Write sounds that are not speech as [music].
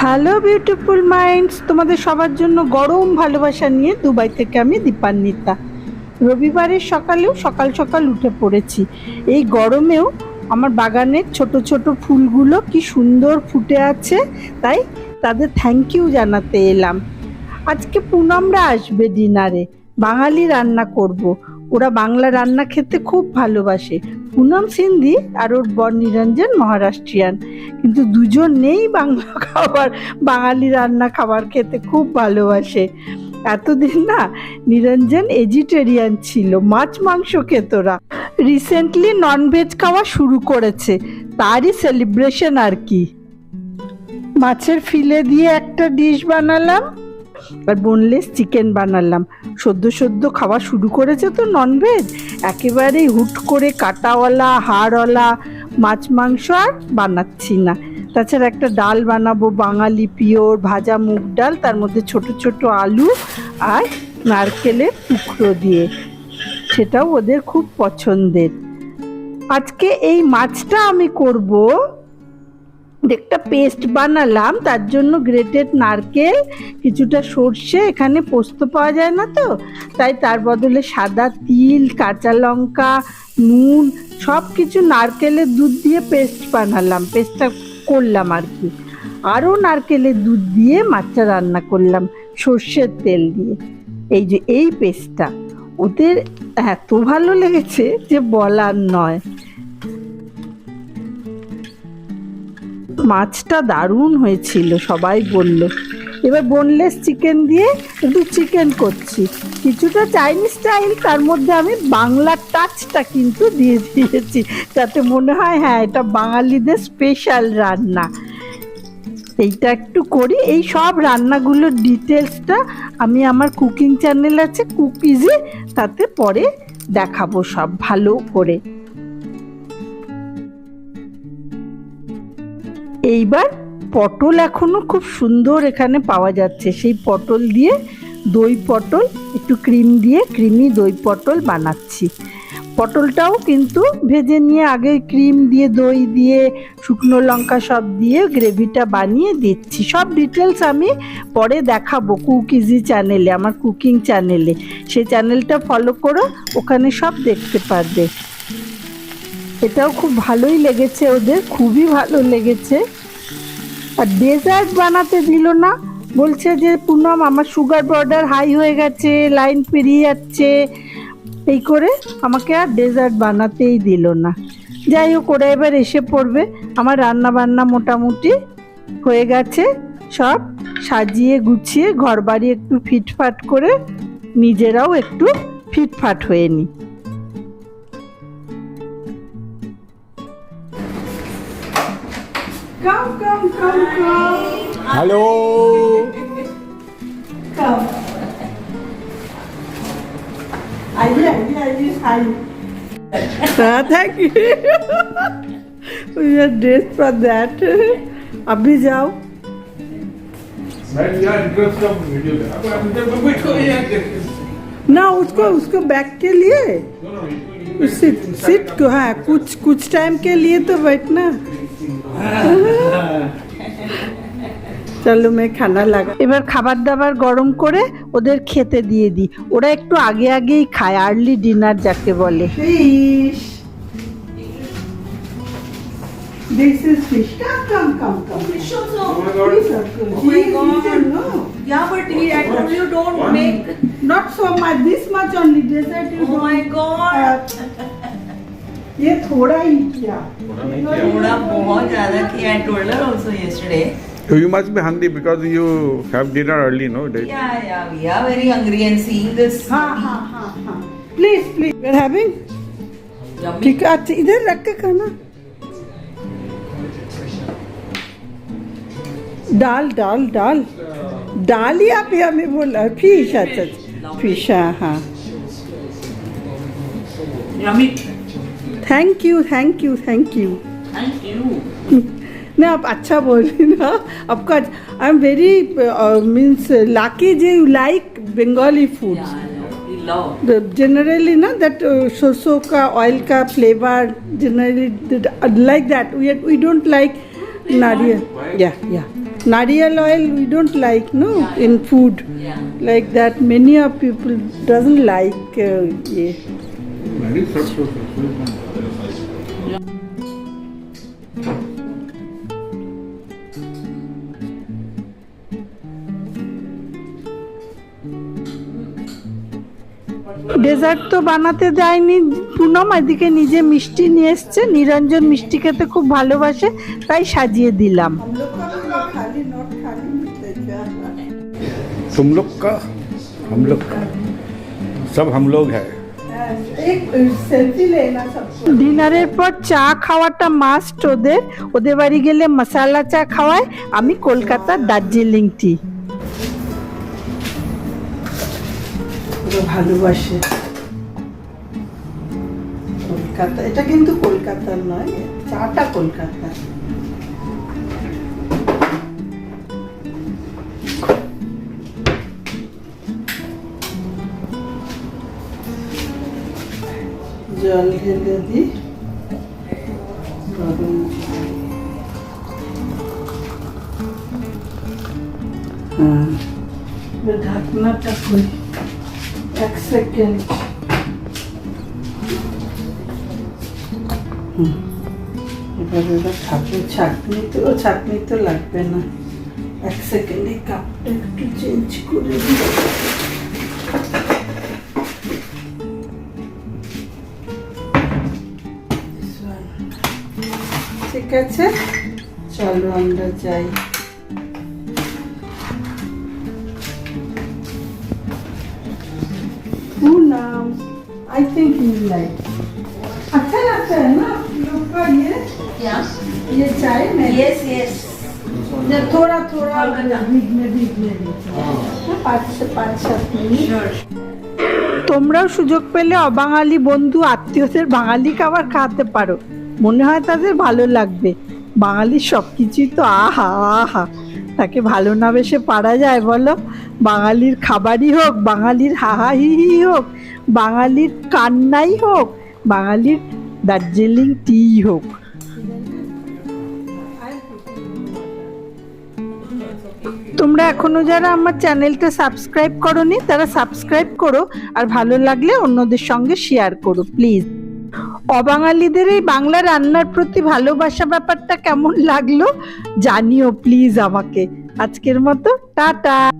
Hello beautiful minds তোমাদের সবার জন্য গরম ভালোবাসা নিয়ে দুবাই থেকে আমি দীপান্বিতা। রবিবারের সকালেও সকাল সকাল উঠে পড়েছি। এই গরমেও আমার বাগানের ছোট ছোট ফুলগুলো কি সুন্দর ফুটে আছে, তাই তাদের থ্যাংক ইউ জানাতে এলাম। আজকে পুনমরা আসবে ডিনারে বাঙালি রান্না করব। ওরা বাংলা রান্না খেতে খুব ভালোবাসে। পুনম সিন্ধি আর ওর বর নিরঞ্জন মহারাষ্ট্রিয়ান। কিন্তু দুজন নেই বাংলা [laughs] খাবার, বাঙালি রান্না খাবার খেতে খুব ভালোবাসে। এতদিন না নিরঞ্জন এজিটেরিয়ান ছিল, মাছ মাংস খেত ওরা। রিসেন্টলি ননভেজ খাওয়া শুরু করেছে, তারই সেলিব্রেশন আর কি। মাছের ফিলে দিয়ে একটা ডিশ বানালাম। আর বোনলেস চিকেন বানালাম। সদ্য সদ্য খাওয়া শুরু করেছে তো ননভেজ একেবারেই হুট করে কাটাওয়ালা, হাড়ওয়ালা, মাছ, মাংস আর বানাচ্ছি না। তাছাড়া একটা ডাল বানাবো, বাঙালি পিওর ভাজা মুগ ডাল, তার মধ্যে ছোট ছোট আলু আর নারকেলের টুকরো দিয়ে। সেটাও ওদের খুব পছন্দের। আজকে এই মাছটা আমি করব একটা পেস্ট বানালাম, তার জন্য গ্রেটেড নারকেল, কিছুটা সর্ষে, এখানে পোস্ত পাওয়া যায় না তো? তাই তার বদলে সাদা তিল, কাঁচা লঙ্কা, নুন সব কিছু নারকেলের দুধ দিয়ে পেস্ট বানালাম পেস্টটা করলাম আর কি। আরও নারকেলের দুধ দিয়ে মাছটা রান্না করলাম, সর্ষের তেল দিয়ে। এই যে, এই পেস্টটা ওদের এত ভালো লেগেছে যে বলার নয়। মাছটা দারুণ হয়েছিল, সবাই বলল। এবার বোনলেস চিকেন দিয়ে একটু চিকেন করছি। কিছুটা চাইনিজ স্টাইল তার মধ্যে আমি বাংলা টাচটা কিন্তু দিয়ে দিয়েছি, যাতে মনে হয় হ্যাঁ এটা বাঙালিদের স্পেশাল রান্না। এইটা একটু করি, এই সব রান্নাগুলোর ডিটেলসটা আমি আমার কুকিং চ্যানেল আছে কুকিজে তাতে পরে দেখাবো সব, ভালো করে। এইবার পটল এখনও খুব সুন্দর এখানে পাওয়া যাচ্ছে। সেই পটল দিয়ে দই পটল, একটু ক্রিম দিয়ে ক্রিমি দই পটল বানাচ্ছি। পটলটাও কিন্তু ভেজে নিয়ে আগে ক্রিম দিয়ে, দই দিয়ে, শুকনো লঙ্কা সব দিয়ে গ্রেভিটা বানিয়ে দিচ্ছি। সব ডিটেলস আমি পরে দেখাবো কুক ইজি চ্যানেলে, আমার কুকিং চ্যানেলে। সেই চ্যানেলটা ফলো করো, ওখানে সব দেখতে পারবে। এটাও খুব ভালোই লেগেছে ওদের, খুবই ভালো লেগেছে। আর ডেজার্ট বানাতে দিল না, বলছে যে, পুনম, আমার সুগার বর্ডার হাই হয়ে গেছে লাইন পেরিয়ে যাচ্ছে। এই করে আমাকে আর ডেজার্ট বানাতেই দিল না। যাই হোক, ওরা এবার এসে পড়বে। আমার রান্না বান্না মোটামুটি হয়ে গেছে। সব সাজিয়ে গুছিয়ে ঘর বাড়ি একটু ফিটফাট করে নিজেরাও একটু ফিটফাট হয়ে নিই। Come, kom, come, kom. Hallo. Kom. Thank you your dress for that अभी जाओ. ना उसको उसको बैक के लिए? सिट सिट हाँ। कुछ कुछ टाइम के लिए तो बैठना। চলো মেয়ে খানা লাগা এবার খাবার দাবার গরম করে ওদের খেতে দিয়ে দিই ওরা একটু আগে আগেই খায় আর্লি ডিনার যাকে বলে This is fish. Come, come, come, come. Fish also. Oh my God. Please. Oh my God. no. Yeah, but we, I told you don't make. Not so much. This much only. Dessert you Oh don't. my God. Uh, ये थोड़ा ही किया थोड़ा बहुत ज़्यादा किया. I told her also yesterday. So you must be hungry because you have dinner early, no? Yeah, yeah, we are very hungry and seeing this. हाँ हाँ हाँ हाँ please please we are having Yummy. ठीक है अच्छा इधर रख के खाना दाल दाल दाल दाल ही आप हमें बोला फ़िश अच्छा फ़िश हाँ हाँ Yummy. Thank you thank you thank you thank you नहीं आप अच्छा बोल रही ना। आपको I am very means lucky J you like Bengali food generally ना दैट सोसो का ऑयल का flavour generally like that we don't like nariyal. Yeah yeah nariyal oil we don't like no in food like that many of people doesn't like ये. Very सरसों सरसों dessert তো বানাতে দেয়নি পুনম এদিকে নিজে মিষ্টি নিয়ে এসছে নিরঞ্জন মিষ্টি খেতে খুব ভালোবাসে তাই সাজিয়ে দিলাম तुम लोग का हम लोग का सब हम लोग हैं ডিনারের পর চা খাওয়াটা মাস্ট ওদের। ওদের বাড়ি গেলে মশালা চা খাওয়ায়। আমি কলকাতার দার্জিলিং টি ভালোবাসে। কলকাতা এটা কিন্তু কলকাতার নয়, চাটা কলকাতা। জল ঢেলে দিই। গরম হ্যাঁ ঢাকনাটা খুলি। এক সেকেন্ড। এবার এবার খাব ছাকনি তো ছাকনি তো লাগবে না। এক সেকেন্ডে কাপটা একটু চেঞ্জ করে দিই। ঠিক আছে চলো আমরা যাই Poonam I think you like अच्छा लगता है ना आप लोग का ये Yeah. ये चाय में Yes, yes. ये थोड़ा थोड़ा भीग में भीग ले पाँच से पाँच सात मिनट Sure. তোমরাও সুযোগ পেলে অবাঙালি বন্ধু আত্মীয়দের বাঙালি খাবার খাওয়াতে পারো মনে হয় তাদের ভালো লাগবে। বাঙালির সব কিছুই তো আহা আহা। তাকে ভালো না বেশে পারা যায় বলো? বাঙালির খাবারই হোক, বাঙালির হাহা হি হি হোক, বাঙালির কান্নাই হোক, বাঙালির দার্জিলিং টি হোক। তোমরা এখনও যারা আমার চ্যানেলটা সাবস্ক্রাইব করনি, তারা সাবস্ক্রাইব করো, আর ভালো লাগলে অন্যদের সঙ্গে শেয়ার করো, প্লিজ। অবাঙালিদের এই বাংলা রান্নার প্রতি ভালোবাসা ব্যাপারটা কেমন লাগল জানিও প্লিজ আমাকে। আজকের মতো, টাটা।